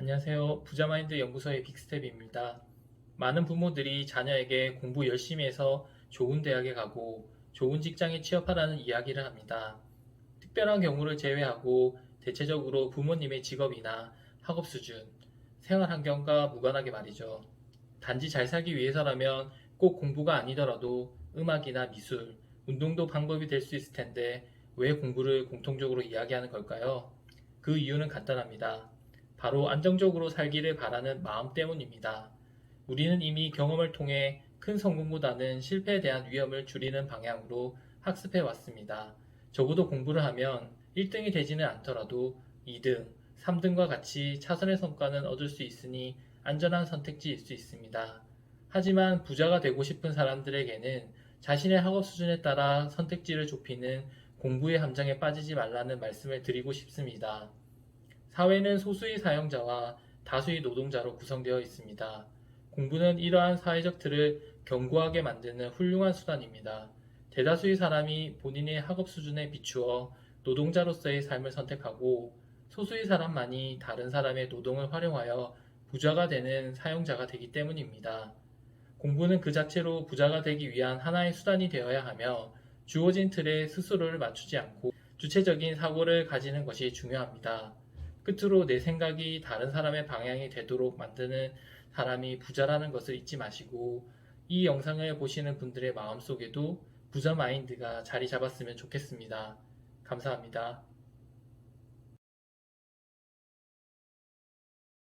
안녕하세요. 부자마인드 연구소의 빅스텝입니다. 많은 부모들이 자녀에게 공부 열심히 해서 좋은 대학에 가고 좋은 직장에 취업하라는 이야기를 합니다. 특별한 경우를 제외하고 대체적으로 부모님의 직업이나 학업 수준, 생활 환경과 무관하게 말이죠. 단지 잘 살기 위해서라면 꼭 공부가 아니더라도 음악이나 미술, 운동도 방법이 될 수 있을 텐데 왜 공부를 공통적으로 이야기하는 걸까요? 그 이유는 간단합니다. 바로 안정적으로 살기를 바라는 마음 때문입니다. 우리는 이미 경험을 통해 큰 성공보다는 실패에 대한 위험을 줄이는 방향으로 학습해 왔습니다. 적어도 공부를 하면 1등이 되지는 않더라도 2등, 3등과 같이 차선의 성과는 얻을 수 있으니 안전한 선택지일 수 있습니다. 하지만 부자가 되고 싶은 사람들에게는 자신의 학업 수준에 따라 선택지를 좁히는 공부의 함정에 빠지지 말라는 말씀을 드리고 싶습니다. 사회는 소수의 사용자와 다수의 노동자로 구성되어 있습니다. 공부는 이러한 사회적 틀을 견고하게 만드는 훌륭한 수단입니다. 대다수의 사람이 본인의 학업 수준에 비추어 노동자로서의 삶을 선택하고 소수의 사람만이 다른 사람의 노동을 활용하여 부자가 되는 사용자가 되기 때문입니다. 공부는 그 자체로 부자가 되기 위한 하나의 수단이 되어야 하며 주어진 틀에 스스로를 맞추지 않고 주체적인 사고를 가지는 것이 중요합니다. 끝으로 내 생각이 다른 사람의 방향이 되도록 만드는 사람이 부자라는 것을 잊지 마시고 이 영상을 보시는 분들의 마음속에도 부자 마인드가 자리 잡았으면 좋겠습니다. 감사합니다.